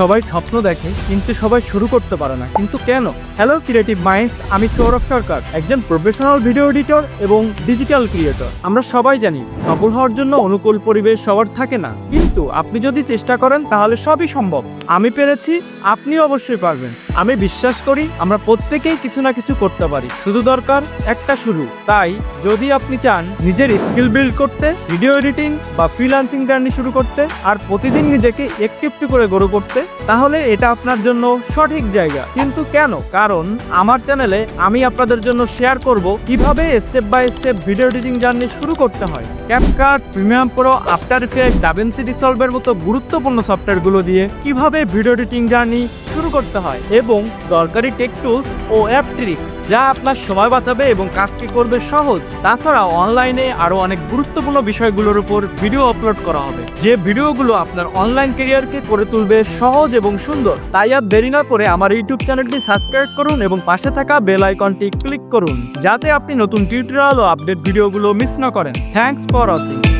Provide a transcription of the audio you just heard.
সবাই স্বপ্ন দেখে, কিন্তু সবাই শুরু করতে পারে না। কিন্তু কেন? হ্যালো ক্রিয়েটিভ মাইন্ডস আমি সৌরভ সরকার, একজন প্রফেশনাল ভিডিও এডিটর এবং ডিজিটাল ক্রিয়েটর আমরা সবাই জানি, সফল হওয়ার জন্য অনুকূল পরিবেশ সবার থাকে না। কিন্তু আপনি যদি চেষ্টা করেন, তাহলে সবই সম্ভব। আমি পেরেছি আপনি অবশ্যই পারবেন। আমি বিশ্বাস করি আমরা প্রত্যেকেই কিছু না কিছু করতে পারি। শুধু দরকার একটা শুরু। তাই, যদি আপনি চান নিজের স্কিল বিল্ড করতে, ভিডিও এডিটিং বা ফ্রিল্যান্সিং জার্নি শুরু করতে, আর প্রতিদিন নিজেকে একটু করে গড়ে করতে তাহলে এটা আপনার জন্য সঠিক জায়গা। কিন্তু কেন? কারণ আমার চ্যানেলে আমি আপনাদের জন্য শেয়ার করব কীভাবে step by step video editing journey শুরু করতে হয়। CapCut Premiere Pro After Effect DaVinci সলভের মতো গুরুত্বপূর্ণ সফটওয়্যারগুলো দিয়ে কীভাবে ভিডিও এডিটিং জার্নি শুরু করতে হয় এবং দরকারি টেক টুলস ও অ্যাপ ট্রিক্স যা আপনার সময় বাঁচাবে এবং কাজকে করবে সহজ। তাছাড়া অনলাইনে আরও অনেক গুরুত্বপূর্ণ বিষয়গুলোর উপর ভিডিও আপলোড করা হবে। যে ভিডিওগুলো আপনার অনলাইন কেরিয়ারকে করে তুলবে সহজ এবং সুন্দর, তাই আর দেরি না করে আমার ইউটিউব চ্যানেলটি সাবস্ক্রাইব করুন এবং পাশে থাকা বেল আইকনটি ক্লিক করুন, যাতে আপনি নতুন টিউটোরিয়াল ও আপডেট ভিডিওগুলো মিস না করেন। Thanks for watching